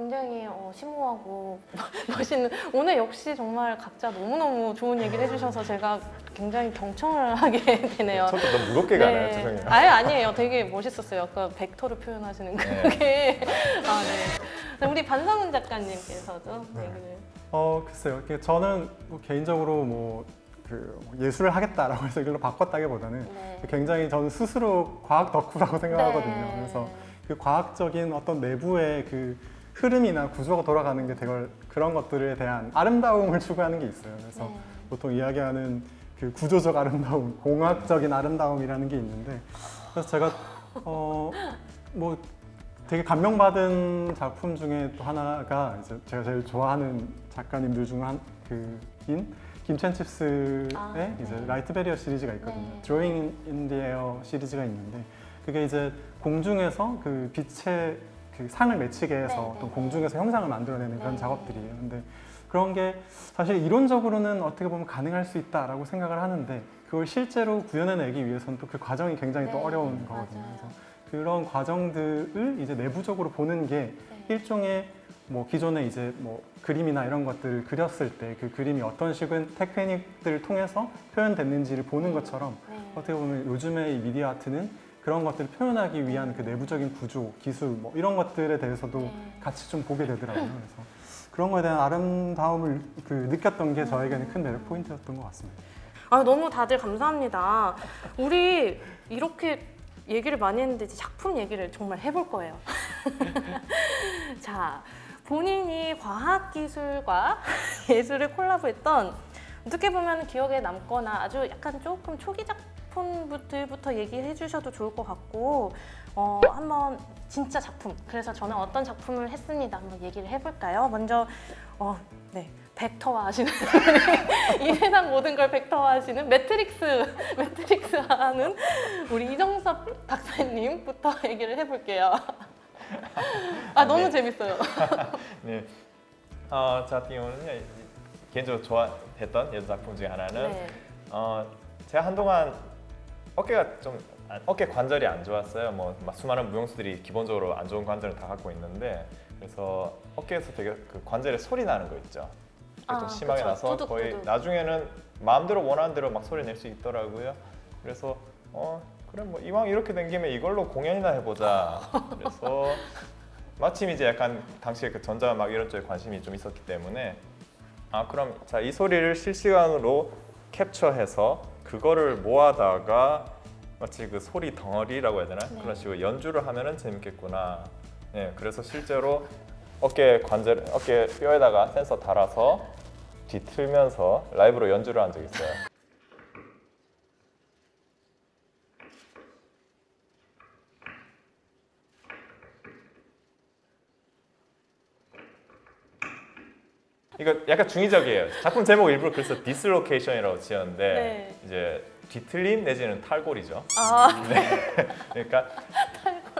굉장히 어, 심오하고 멋있는 오늘 역시 정말 각자 너무너무 좋은 얘기를 해주셔서 제가 굉장히 경청을 하게 되네요. 처음부터 너무 무겁게 가나요? 죄송해요. 아예 아니에요. 되게 멋있었어요. 약간 벡터를 표현하시는 네. 그게. 아 네. 자, 우리 반성훈 작가님께서도 네. 얘기를. 어 글쎄요. 이게 저는 뭐 개인적으로 뭐, 그 예술을 하겠다라고 해서 이걸로 바꿨다기보다는 네. 굉장히 저는 스스로 과학 덕후라고 생각하거든요. 네. 그래서 그 과학적인 어떤 내부의 그 흐름이나 구조가 돌아가는 게 되게 그런 것들에 대한 아름다움을 추구하는 게 있어요. 그래서 네. 보통 이야기하는 그 구조적 아름다움, 공학적인 아름다움이라는 게 있는데 그래서 제가 어 뭐 되게 감명받은 작품 중에 또 하나가 이제 제가 제일 좋아하는 작가님들 중한 그인 김첸칩스의 아, 이제 네. 라이트 베리어 시리즈가 있거든요. 네. In the Air 시리즈가 있는데 그게 이제 공중에서 그 빛의 그 상을 맺히게 해서 네, 어떤 네, 공중에서 형상을 만들어내는 그런 네. 작업들이에요. 근데 그런 게 사실 이론적으로는 어떻게 보면 가능할 수 있다라고 생각을 하는데 그걸 실제로 구현해내기 위해서는 또 그 과정이 굉장히 또 네, 어려운 거거든요. 맞아요. 그래서 그런 과정들을 이제 내부적으로 보는 게 네. 일종의 뭐 기존에 이제 뭐 그림이나 이런 것들을 그렸을 때 그 그림이 어떤 식의 테크닉들을 통해서 표현됐는지를 보는 것처럼 네. 어떻게 보면 요즘의 이 미디어 아트는 그런 것들을 표현하기 위한 그 내부적인 구조, 기술 뭐 이런 것들에 대해서도 네. 같이 좀 보게 되더라고요. 그래서 그런 거에 대한 아름다움을 그 느꼈던 게 저에게는 큰 매력 포인트였던 것 같습니다. 아 너무 다들 감사합니다. 우리 이렇게 얘기를 많이 했는데 이제 작품 얘기를 정말 해볼 거예요. 자, 본인이 과학 기술과 예술을 콜라보했던 어떻게 보면 기억에 남거나 아주 약간 조금 초기 작 품들부터 얘기해 주셔도 좋을 것 같고 어, 한번 진짜 작품 그래서 저는 어떤 작품을 했습니다 한번 얘기를 해볼까요? 먼저 어, 네 벡터화 하시는 이 세상 모든 걸 벡터화 하시는 매트릭스 매트릭스 하는 우리 이정섭 박사님부터 얘기를 해볼게요. 아 너무 네. 재밌어요. 네. 어, 저 같은 경우는요, 이- 개인적으로 좋아했던 예술 작품 중에 하나는 네. 어, 제가 한동안 어깨가 좀 안- 어깨 관절이 안 좋았어요. 뭐막 수많은 무용수들이 기본적으로 안 좋은 관절을 다 갖고 있는데 그래서 어깨에서 되게 그 관절에 소리 나는 거 있죠. 그게 좀 아, 심하게 그쵸. 나서 두둑, 거의 두둑. 나중에는 마음대로 원하는 대로 막 소리 낼 수 있더라고요. 그래서 어 그래 뭐 이왕 이렇게 된 김에 이걸로 공연이나 해보자. 그래서 마침 이제 약간 당시에 그 전자 음악 이런 쪽에 관심이 좀 있었기 때문에 아 그럼 자 이 소리를 실시간으로 캡처해서 그거를 모아다가 마치 그 소리 덩어리라고 해야 되나 네. 그런 식으로 연주를 하면은 재밌겠구나. 예, 그래서 실제로 어깨 관절 어깨 뼈에다가 센서 달아서 뒤틀면서 라이브로 연주를 한 적이 있어요. 이거 약간 중의적이에요. 작품 제목 일부러 그래서 디스로케이션이라고 지었는데 네. 이제 뒤틀림 내지는 탈골이죠. 아 그러니까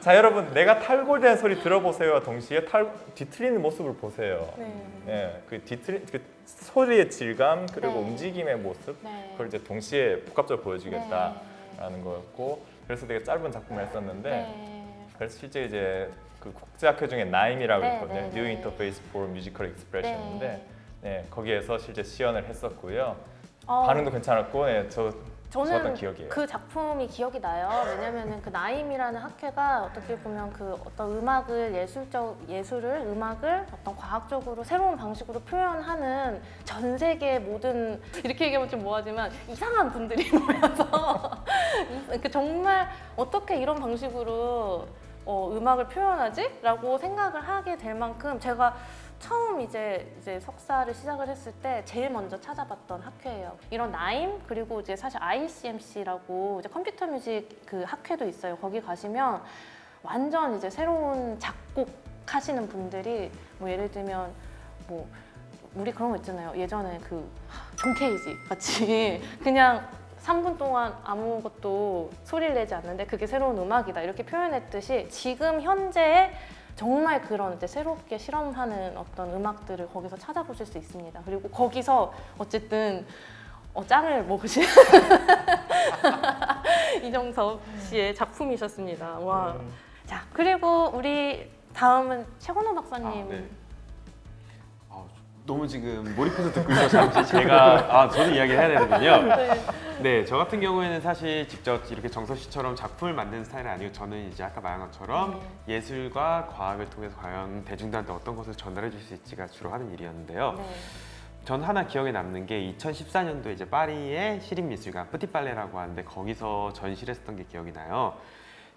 자 여러분 내가 탈골된 소리 들어보세요. 동시에 탈 뒤틀리는 모습을 보세요. 네. 네, 그 뒤틀린 그 소리의 질감 그리고 네. 움직임의 모습 네. 그걸 이제 동시에 복합적으로 보여주겠다라는 네. 거였고 그래서 되게 짧은 작품을 했었는데 네. 그래서 실제 이제 그 국제학회 중에 나임이라고 네, 있거든요. 네, New 네. Interface for Musical Expression인데 네. 네, 거기에서 실제 시연을 했었고요. 어, 반응도 괜찮았고 네, 저 좋았던 저는 기억이에요. 그 작품이 기억이 나요. 왜냐면은 그 나임이라는 학회가 어떻게 보면 그 어떤 음악을 예술적 예술을 음악을 어떤 과학적으로 새로운 방식으로 표현하는 전 세계 모든 이렇게 얘기하면 좀 뭐하지만 이상한 분들이 모여서 그 정말 어떻게 이런 방식으로 어, 음악을 표현하지?라고 생각을 하게 될 만큼 제가 처음 이제 이제 석사를 시작을 했을 때 제일 먼저 찾아봤던 학회예요. 이런 나임 그리고 이제 사실 ICMC라고 이제 컴퓨터 뮤직 그 학회도 있어요. 거기 가시면 완전 이제 새로운 작곡 하시는 분들이 뭐 예를 들면 뭐 우리 그런 거 있잖아요. 예전에 그 존 케이지 같이 그냥 3분 동안 아무것도 소리를 내지 않는데 그게 새로운 음악이다 이렇게 표현했듯이 지금 현재의 정말 그런 이제 새롭게 실험하는 어떤 음악들을 거기서 찾아보실 수 있습니다. 그리고 거기서 어쨌든 어, 짱을 먹으신 이정섭 씨의 작품이셨습니다. 와. 자 그리고 우리 다음은 최건호 박사님. 아, 네. 아, 너무 지금 몰입해서 듣고 있어서 잠시 제가 아 저도 이야기 해야 되는군요. 네. 네, 저 같은 경우에는 사실 직접 이렇게 정서 씨처럼 작품을 만드는 스타일은 아니고 저는 이제 아까 말한 것처럼 네. 예술과 과학을 통해서 과연 대중들한테 어떤 것을 전달해 줄 수 있지가 주로 하는 일이었는데요. 네. 전 하나 기억에 남는 게 2014년도에 이제 파리의 시립미술관 뿌티빨레라고 하는데 거기서 전시를 했었던 게 기억이 나요.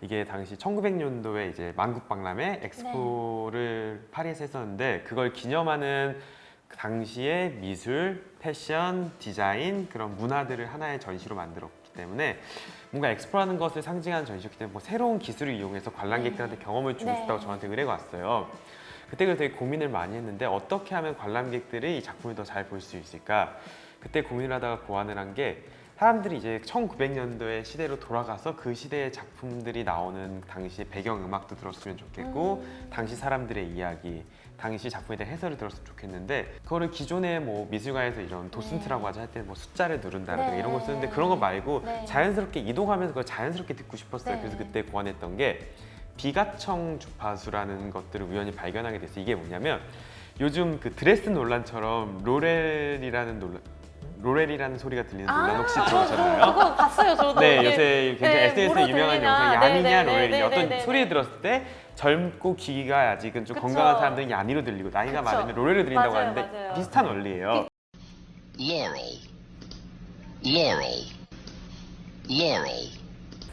이게 당시 1900년도에 이제 만국박람회 엑스포를 파리에서 했었는데 그걸 기념하는 그 당시의 미술, 패션, 디자인 그런 문화들을 하나의 전시로 만들었기 때문에 뭔가 엑스포라는 것을 상징하는 전시였기 때문에 뭐 새로운 기술을 이용해서 관람객들한테 경험을 주고 네. 싶다고 저한테 의뢰가 왔어요. 그때 그래서 되게 고민을 많이 했는데 어떻게 하면 관람객들이 이 작품을 더 잘 볼 수 있을까? 그때 고민을 하다가 고안을 한게 사람들이 이제 1900년도의 시대로 돌아가서 그 시대의 작품들이 나오는 당시의 배경 음악도 들었으면 좋겠고 음. 당시 사람들의 이야기, 당시 작품에 대한 해설을 들었으면 좋겠는데 그거를 기존의 뭐 미술관에서 이런 도슨트라고 하자 할때뭐 숫자를 누른다든가 네. 이런 걸 쓰는데 그런 거 말고 네. 자연스럽게 이동하면서 그걸 자연스럽게 듣고 싶었어요. 네. 그래서 그때 고안했던 게 비가청 주파수라는 것들을 우연히 발견하게 됐어요. 이게 뭐냐면 요즘 그 드레스 논란처럼 로렐이라는 논란 로렐이라는 소리가 들리는 논란 혹시 들어보셨나요? 그거 봤어요, 저도. 네, 이게 요새 굉장히 네, SNS에 유명한. 영상 네, 야니냐 네, 로렐이 네, 어떤 네, 네, 네. 들었을 때 젊고 귀가 아직은 좀 그쵸. 건강한 사람들은 야니로 들리고 나이가 그쵸. 많으면 로렐로 들린다고 맞아요, 하는데 맞아요. 비슷한 원리예요. Laurel. Laurel. Laurel.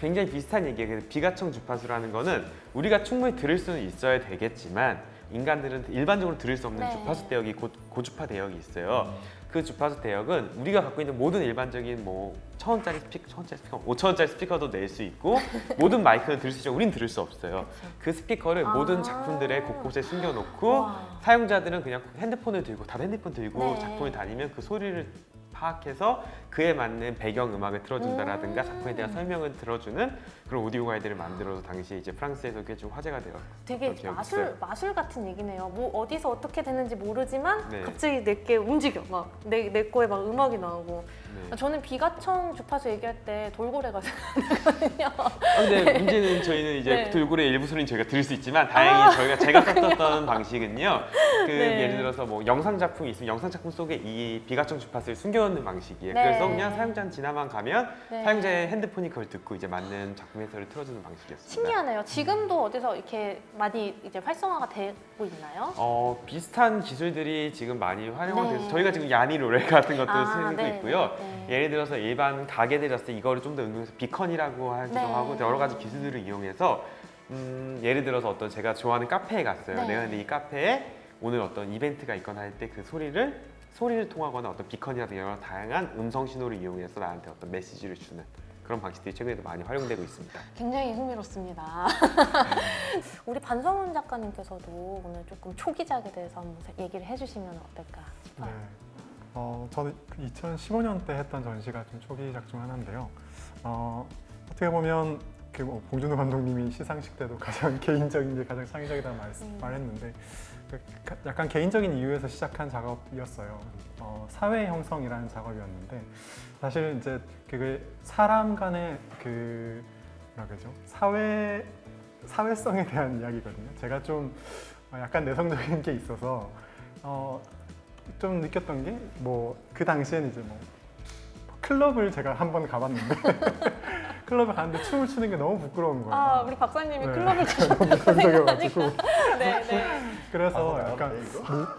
굉장히 비슷한 얘기예요. 그래서 비가청 주파수라는 거는 우리가 충분히 들을 수는 있어야 되겠지만 인간들은 일반적으로 들을 수 없는 네. 주파수 대역이 고, 고주파 대역이 있어요. 그 주파수 대역은 우리가 갖고 있는 모든 일반적인 뭐 천 원짜리 스피커, 천 원짜리 스피커, 오천 원짜리 스피커도 낼 수 있고 모든 마이크는 들을 수 있죠. 우린 들을 수 없어요. 그 스피커를 아. 모든 작품들의 곳곳에 숨겨놓고 와. 사용자들은 그냥 핸드폰을 들고 다들 핸드폰 들고 네. 작품을 다니면 그 소리를 파악해서 그에 맞는 배경 음악을 틀어준다라든가 음. 작품에 대한 설명을 들어주는 그런 오디오 가이드를 만들어서 당시에 이제 프랑스에서 꽤 좀 화제가 되었. 되게 기억이 마술 있어요. 마술 같은 얘기네요. 뭐 어디서 어떻게 되는지 모르지만 네. 갑자기 내게 움직여 막 내 내 거에 막 음악이 나오고. 네. 저는 비가청 주파수 얘기할 때 돌고래가 생각나거든요. 아, 근데 문제는 저희는 이제 네. 돌고래 일부 소리는 저희가 들을 수 있지만 다행히 저희가 제가 썼던 방식은요. 그 네. 예를 들어서 뭐 영상 작품이 있으면 영상 작품 속에 이 비가청 주파수를 숨겨 놓는 방식이에요. 네. 그래서 그냥 사용자는 지나만 가면 네. 사용자의 핸드폰이 그걸 듣고 이제 맞는 작품 해설을 틀어주는 방식이었습니다. 신기하네요. 지금도 어디서 이렇게 많이 이제 활성화가 되고 있나요? 어, 비슷한 기술들이 지금 많이 활용이 네. 돼서 저희가 지금 야니 롤 같은 것도 아, 쓰고 네, 있고요. 네, 네. 예를 들어서 일반 가게들이 왔을 때 이거를 좀 더 응용해서 비컨이라고 하기도 네. 하고 여러 가지 기술들을 이용해서 음, 예를 들어서 어떤 제가 좋아하는 카페에 갔어요. 네. 내가 근데 이 카페에 오늘 어떤 이벤트가 있거나 할 때 그 소리를 소리를 통하거나 어떤 비컨이라든가 여러 다양한 음성 신호를 이용해서 나한테 어떤 메시지를 주는 그런 방식들이 최근에도 많이 활용되고 있습니다. 굉장히 흥미롭습니다. 우리 반성훈 작가님께서도 오늘 조금 초기작에 대해서 한번 얘기를 해주시면 어떨까 싶어요. 네. 어, 저는 2015년 때 했던 전시가 좀 초기작 중 하나인데요. 어, 어떻게 보면 그 뭐, 봉준호 감독님이 시상식 때도 가장 개인적인 게 가장 창의적이라는 말, 음. 말했는데 그 가- 약간 개인적인 이유에서 시작한 작업이었어요. 어, 사회 형성이라는 작업이었는데 사실 이제 그게 사람 간의 그 뭐라 그러죠? 사회 사회성에 대한 이야기거든요. 제가 좀 어, 약간 내성적인 게 있어서 어, 좀 느꼈던 게 뭐 그 당시에는 이제 뭐 클럽을 제가 한 번 가봤는데 클럽에 갔는데 춤을 추는 게 너무 부끄러운 거예요. 아 우리 박사님이 네. 클럽을 가셨다고 내성적이어가지고 네, 네. 그래서 아, 약간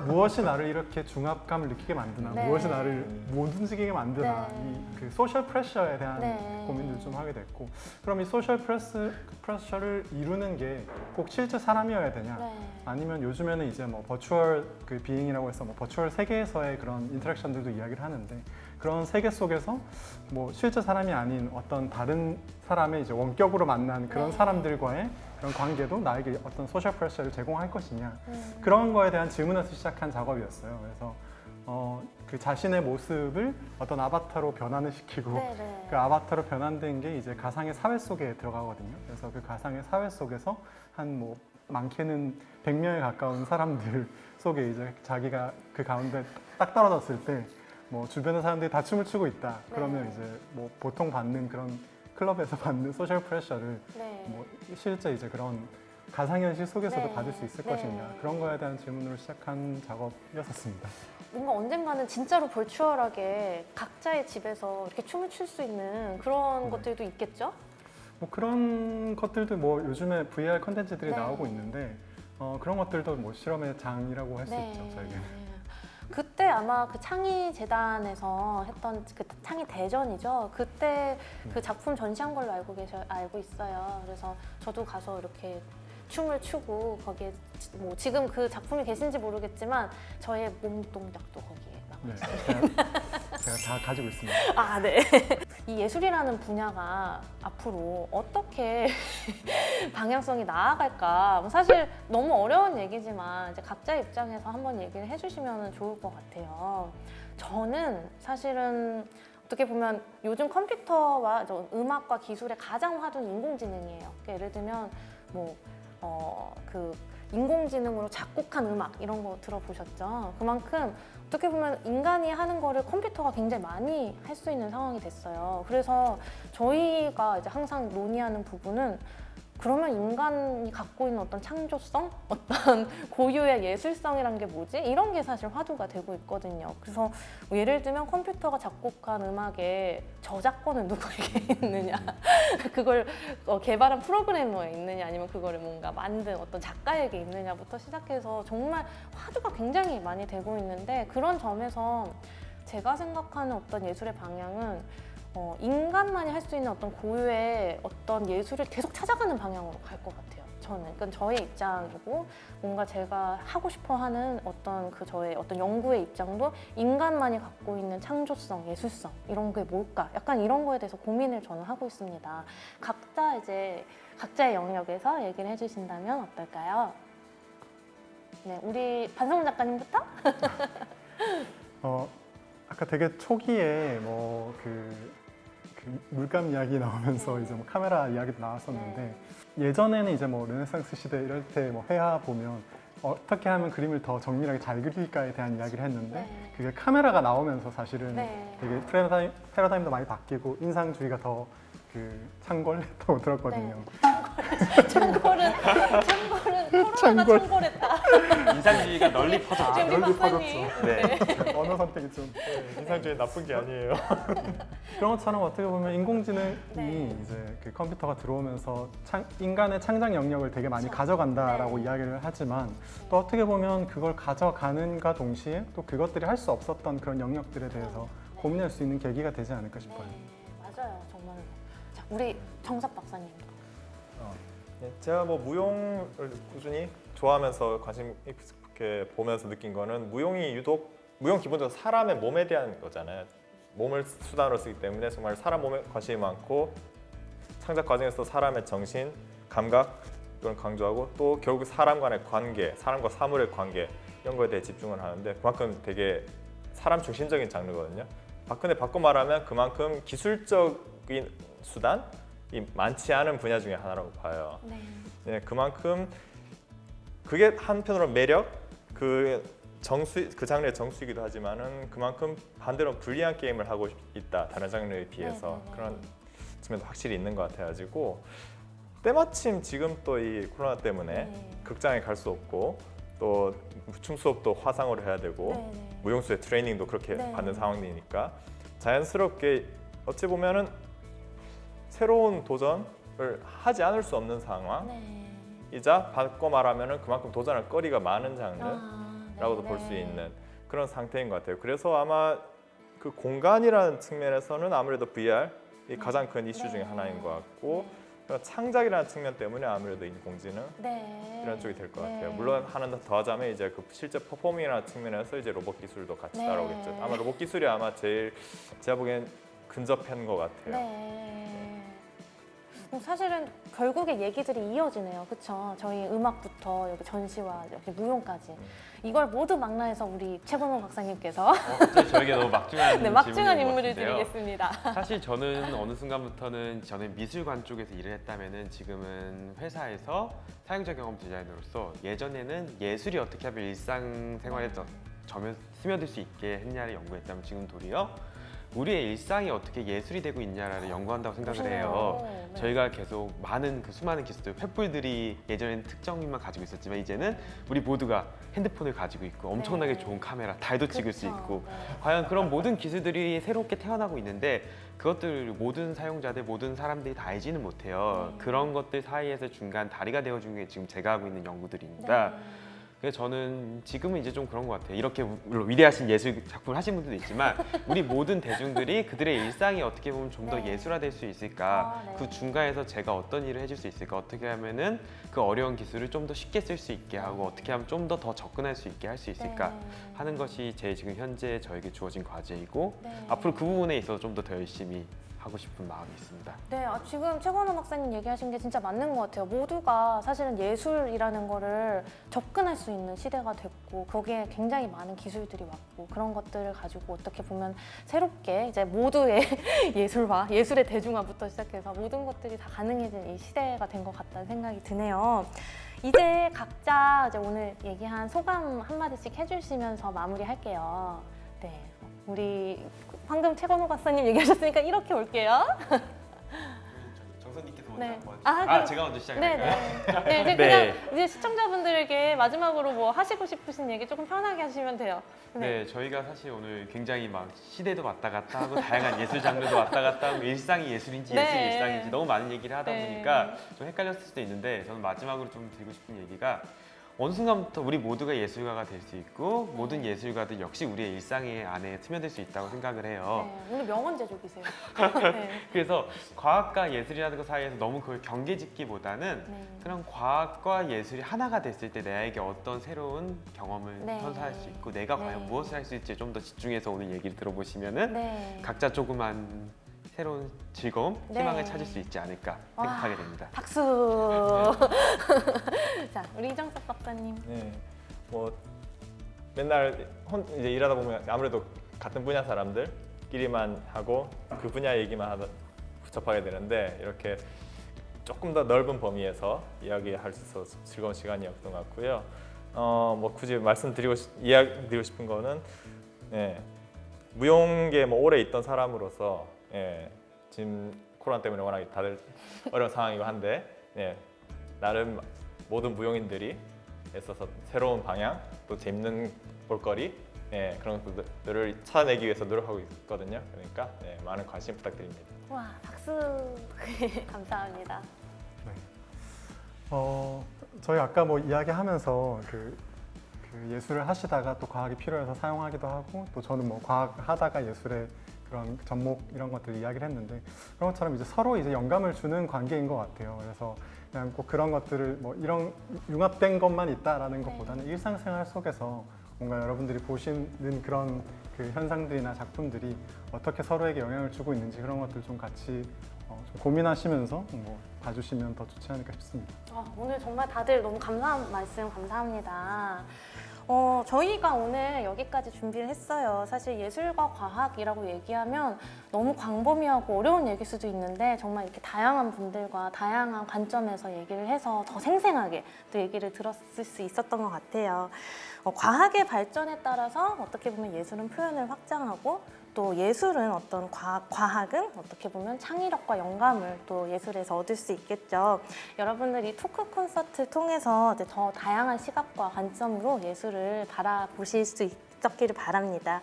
무, 무엇이 나를 이렇게 중압감을 느끼게 만드나 네. 무엇이 나를 못 움직이게 만드나 네. 이그 소셜 프레셔에 대한 네. 고민을 좀 하게 됐고 그럼 이 소셜 프레스, 프레셔를 이루는 게 꼭 실제 사람이어야 되냐 네. 아니면 요즘에는 이제 뭐 버추얼 그 비잉이라고 해서 뭐 버추얼 세계에서의 그런 인터랙션들도 이야기를 하는데 그런 세계 속에서 뭐 실제 사람이 아닌 어떤 다른 사람의 이제 원격으로 만난 그런 네. 사람들과의 그런 관계도 나에게 어떤 소셜 프레셔를 제공할 것이냐 음. 그런 거에 대한 질문에서 시작한 작업이었어요. 그래서 어, 그 자신의 모습을 어떤 아바타로 변환을 시키고 네, 네. 그 아바타로 변환된 게 이제 가상의 사회 속에 들어가거든요. 그래서 그 가상의 사회 속에서 한 뭐 많게는 100명에 가까운 사람들 속에 이제 자기가 그 가운데 딱 떨어졌을 때 뭐 주변의 사람들이 다 춤을 추고 있다. 그러면 네. 이제 뭐 보통 받는 그런 클럽에서 받는 소셜 프레셔를 네. 뭐 실제 이제 그런 가상현실 속에서도 네. 받을 수 있을 네. 것인가 그런 거에 대한 질문으로 시작한 작업이었었습니다. 뭔가 언젠가는 진짜로 벌추얼하게 각자의 집에서 이렇게 춤을 출 수 있는 그런 네. 것들도 있겠죠? 뭐 그런 것들도 뭐 요즘에 VR 컨텐츠들이 네. 나오고 있는데 어, 그런 것들도 뭐 실험의 장이라고 할수 있죠 저에게는. 그때 아마 그 창의 재단에서 했던 그 창의 대전이죠. 그때 그 작품 전시한 걸로 알고 계셔 알고 있어요. 그래서 저도 가서 이렇게 춤을 추고 거기에 지- 뭐 지금 그 작품이 계신지 모르겠지만 저의 몸 동작도 거기에 남아 네, 있어요. 제가, 제가 다 가지고 있습니다. 아, 네. 이 예술이라는 분야가 앞으로 어떻게 방향성이 나아갈까? 뭐 사실 너무 어려운 얘기지만 이제 각자 입장에서 한번 얘기를 해주시면 좋을 것 같아요. 저는 사실은 어떻게 보면 요즘 컴퓨터와 저 음악과 기술의 가장 화두는 인공지능이에요. 그러니까 예를 들면 뭐 어, 그 인공지능으로 작곡한 음악 이런 거 들어보셨죠? 그만큼 어떻게 보면 인간이 하는 거를 컴퓨터가 굉장히 많이 할 수 있는 상황이 됐어요. 그래서 저희가 이제 항상 논의하는 부분은 그러면 인간이 갖고 있는 어떤 창조성, 어떤 고유의 예술성이란 게 뭐지? 이런 게 사실 화두가 되고 있거든요. 그래서 뭐 예를 들면 컴퓨터가 작곡한 음악에 저작권은 누구에게 있느냐? 그걸 어, 개발한 프로그래머에 있느냐? 아니면 그거를 뭔가 만든 어떤 작가에게 있느냐부터 시작해서 정말 화두가 굉장히 많이 되고 있는데 그런 점에서 제가 생각하는 어떤 예술의 방향은 어, 인간만이 할 수 있는 어떤 고유의 어떤 예술을 계속 찾아가는 방향으로 갈 것 같아요. 저는 그건 저의 입장이고 뭔가 제가 하고 싶어하는 어떤 그 저의 어떤 연구의 입장도 인간만이 갖고 있는 창조성, 예술성 이런 게 뭘까? 약간 이런 거에 대해서 고민을 저는 하고 있습니다. 각자 이제 각자의 영역에서 얘기를 해주신다면 어떨까요? 네, 우리 반성 작가님부터? 어, 아까 되게 초기에 뭐 그 물감 이야기 나오면서 네. 이제 뭐 카메라 이야기도 나왔었는데 네. 예전에는 이제 뭐 르네상스 시대 이럴 때 뭐 회화 보면 어떻게 하면 그림을 더 정밀하게 잘 그릴까에 대한 이야기를 했는데 네. 그게 카메라가 나오면서 사실은 네. 되게 패러다임, 패러다임도 많이 바뀌고 인상주의가 더 그 창궐했다고 들었거든요. 네. 창궐은 창궐은 코로나가 창궐. 창궐했다. 인상주의가 널리 퍼졌죠. 지금 널리 박사님. 네. 언어 선택이 좀 인상주의 나쁜 게 아니에요. 그런 것처럼 어떻게 보면 인공지능이 네. 이제 그 컴퓨터가 들어오면서 창- 인간의 창작 영역을 되게 많이 그렇죠. 가져간다라고 네. 이야기를 하지만 또 어떻게 보면 그걸 가져가는가 동시에 또 그것들이 할 수 없었던 그런 영역들에 대해서 네. 고민할 수 있는 계기가 되지 않을까 싶어요. 네, 맞아요, 정말로. 자, 우리 정섭 박사님. 네, 제가 뭐 무용을 꾸준히 좋아하면서 관심 있게 보면서 느낀 거는 무용이 유독 무용 기본적으로 사람의 몸에 대한 거잖아요. 몸을 수단으로 쓰기 때문에 정말 사람 몸에 관심이 많고 창작 과정에서 사람의 정신, 감각 이걸 강조하고 또 결국 사람 간의 관계, 사람과 사물의 관계 이런 거에 대해 집중을 하는데 그만큼 되게 사람 중심적인 장르거든요. 박근혜 바꿔 말하면 그만큼 기술적인 수단이 많지 않은 분야 중에 하나라고 봐요. 네. 네, 그만큼 그게 한편으로 매력, 그 정수 그 장르의 정수이기도 하지만은 그만큼 반대로 불리한 게임을 하고 있다 다른 장르에 비해서 네, 네, 네. 그런 측면도 확실히 있는 것 같아가지고 때마침 지금 또 이 코로나 때문에 네. 극장에 갈 수 없고 또춤 수업도 화상으로 해야 되고 네, 네. 무용수의 트레이닝도 그렇게 네. 받는 상황이니까 자연스럽게 어찌 보면은 새로운 도전을 하지 않을 수 없는 상황. 네. 이자 바꿔 말하면은 그만큼 도전할 거리가 많은 장르라고도 아, 네, 볼수 네. 있는 그런 상태인 것 같아요. 그래서 아마 그 공간이라는 측면에서는 아무래도 VR 이 가장 큰 이슈 중에 네. 하나인 것 같고 창작이라는 측면 때문에 아무래도 인공지능 네. 이런 쪽이 될것 네. 같아요. 물론 하나 더 하자면 이제 그 실제 퍼포밍이라는 측면에서 이제 로봇 기술도 같이 네. 따라오겠죠. 아마 로봇 기술이 아마 제일 제가 보기엔 근접한 것 같아요. 네. 그럼 사실은 결국에 얘기들이 이어지네요. 그렇죠? 저희 음악부터 여기 전시와 여기 무용까지 이걸 모두 망라해서 우리 최범호 박사님께서 어, 갑자기 저에게 너무 막중한 네, 막중한 질문인 것 인물을 같은데요. 드리겠습니다. 사실 저는 어느 순간부터는 저는 미술관 쪽에서 일을 했다면은 지금은 회사에서 사용자 경험 디자이너로서 예전에는 예술이 어떻게 하면 일상생활에 더 점여 스며들 수 있게 했냐를 연구했다면 지금 도리어 우리의 일상이 어떻게 예술이 되고 있냐를 연구한다고 생각을 그러시네요. 해요. 네. 저희가 계속 많은 그 수많은 기술들, 횃불들이 예전에는 특정인만 가지고 있었지만 이제는 우리 모두가 핸드폰을 가지고 있고 엄청나게 네. 좋은 카메라, 달도 찍을 수 그쵸. 있고 네. 과연 그런 모든 기술들이 새롭게 태어나고 있는데 그것들 모든 사용자들 모든 사람들이 다 알지는 못해요. 네. 그런 것들 사이에서 중간 다리가 되어준 게 지금 제가 하고 있는 연구들입니다. 네. 그래서 저는 지금은 이제 좀 그런 것 같아요. 이렇게 물론 위대하신 예술 작품을 하신 분들도 있지만 우리 모든 대중들이 그들의 일상이 어떻게 보면 좀 더 네. 예술화될 수 있을까? 아, 네. 그 중간에서 제가 어떤 일을 해줄 수 있을까? 어떻게 하면은 그 어려운 기술을 좀 더 쉽게 쓸 수 있게 하고 어떻게 하면 좀 더 더 접근할 수 있게 할 수 있을까? 네. 하는 것이 제 지금 현재 저에게 주어진 과제이고 네. 앞으로 그 부분에 있어서 좀 더 더 열심히 하고 싶은 마음이 있습니다. 네, 아, 지금 최건호 박사님 얘기하신 게 진짜 맞는 것 같아요. 모두가 사실은 예술이라는 거를 접근할 수 있는 시대가 됐고 거기에 굉장히 많은 기술들이 왔고 그런 것들을 가지고 어떻게 보면 새롭게 이제 모두의 예술화, 예술의 대중화부터 시작해서 모든 것들이 다 가능해진 이 시대가 된 것 같다는 생각이 드네요. 이제 각자 이제 오늘 얘기한 소감 한 마디씩 해주시면서 마무리할게요. 네, 우리 방금 최건호 박사님 얘기하셨으니까 이렇게 올게요. 정선님께서 먼저 네. 한번 아, 그럼- 제가 먼저 네, 시작할까요? 네. 네, 이제 네. 그냥 이제 시청자분들에게 마지막으로 뭐 하시고 싶으신 얘기 조금 편하게 하시면 돼요. 네, 저희가 사실 오늘 굉장히 막 시대도 왔다 갔다 하고 다양한 예술 장르도 왔다 갔다 하고 일상이 예술인지 네. 예술이 일상인지 너무 많은 얘기를 하다 네. 보니까 좀 헷갈렸을 수도 있는데 저는 마지막으로 좀 드리고 싶은 얘기가 어느 순간부터 우리 모두가 예술가가 될 수 있고 모든 예술가들 역시 우리의 일상의 안에 스며들 수 있다고 생각을 해요. 네, 오늘 명언 제조기세요. 네. 그래서 과학과 예술이라는 것 사이에서 너무 그걸 경계짓기보다는 네. 그런 과학과 예술이 하나가 됐을 때 나에게 어떤 새로운 경험을 네. 선사할 수 있고 내가 네. 과연 무엇을 할 수 있지 좀 더 집중해서 오늘 얘기를 들어보시면은 네. 각자 조그만 새로운 즐거움, 네. 희망을 찾을 수 있지 않을까 와. 생각하게 됩니다. 박수. 자, 우리 이정석 박사님. 네, 뭐 맨날 혼, 이제 일하다 보면 아무래도 같은 분야 사람들끼리만 하고 그 분야 얘기만 하다 접하게 되는데 이렇게 조금 더 넓은 범위에서 이야기할 수 있어서 즐거운 시간이었던 것 같고요. 어, 뭐 굳이 말씀드리고 싶, 이야기 드리고 싶은 거는 예, 무용계 뭐 오래 있던 사람으로서 예, 지금 코로나 때문에 워낙 다들 어려운 상황이고 한데 예, 나름 모든 무용인들이 애써서 새로운 방향 또 재밌는 볼거리 예, 그런 것들을 찾아내기 위해서 노력하고 있거든요. 그러니까 예, 많은 관심 부탁드립니다. 와, 박수. 감사합니다. 어, 저희 아까 뭐 이야기하면서 그, 그 예술을 하시다가 또 과학이 필요해서 사용하기도 하고 또 저는 뭐 과학 하다가 예술의 그런 접목 이런 것들 이야기를 했는데 그런 것처럼 이제 서로 이제 영감을 주는 관계인 것 같아요. 그래서 그냥 꼭 그런 것들을 뭐 이런 융합된 것만 있다라는 것보다는 일상생활 속에서 뭔가 여러분들이 보시는 그런 그 현상들이나 작품들이 어떻게 서로에게 영향을 주고 있는지 그런 것들 좀 같이 어, 좀 고민하시면서 뭐 봐주시면 더 좋지 않을까 싶습니다. 아, 오늘 정말 다들 너무 감사한 말씀 감사합니다. 어, 저희가 오늘 여기까지 준비를 했어요. 사실 예술과 과학이라고 얘기하면 너무 광범위하고 어려운 얘기일 수도 있는데 정말 이렇게 다양한 분들과 다양한 관점에서 얘기를 해서 더 생생하게 또 얘기를 들었을 수 있었던 것 같아요. 어, 과학의 발전에 따라서 어떻게 보면 예술은 표현을 확장하고 또 예술은 어떤 과학, 과학은 어떻게 보면 창의력과 영감을 또 예술에서 얻을 수 있겠죠. 여러분들 이 토크 콘서트 통해서 이제 더 다양한 시각과 관점으로 예술을 바라보실 수 있었기를 바랍니다.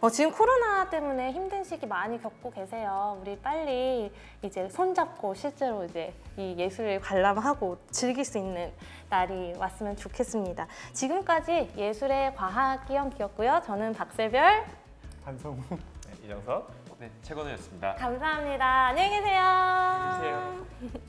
어, 지금 코로나 때문에 힘든 시기 많이 겪고 계세요. 우리 빨리 이제 손잡고 실제로 이제 이 예술을 관람하고 즐길 수 있는 날이 왔으면 좋겠습니다. 지금까지 예술의 과학기영기였고요. 저는 박세별 한성우. 네, 이정석. 네, 최건우였습니다. 감사합니다. 안녕히 계세요. 안녕히 계세요.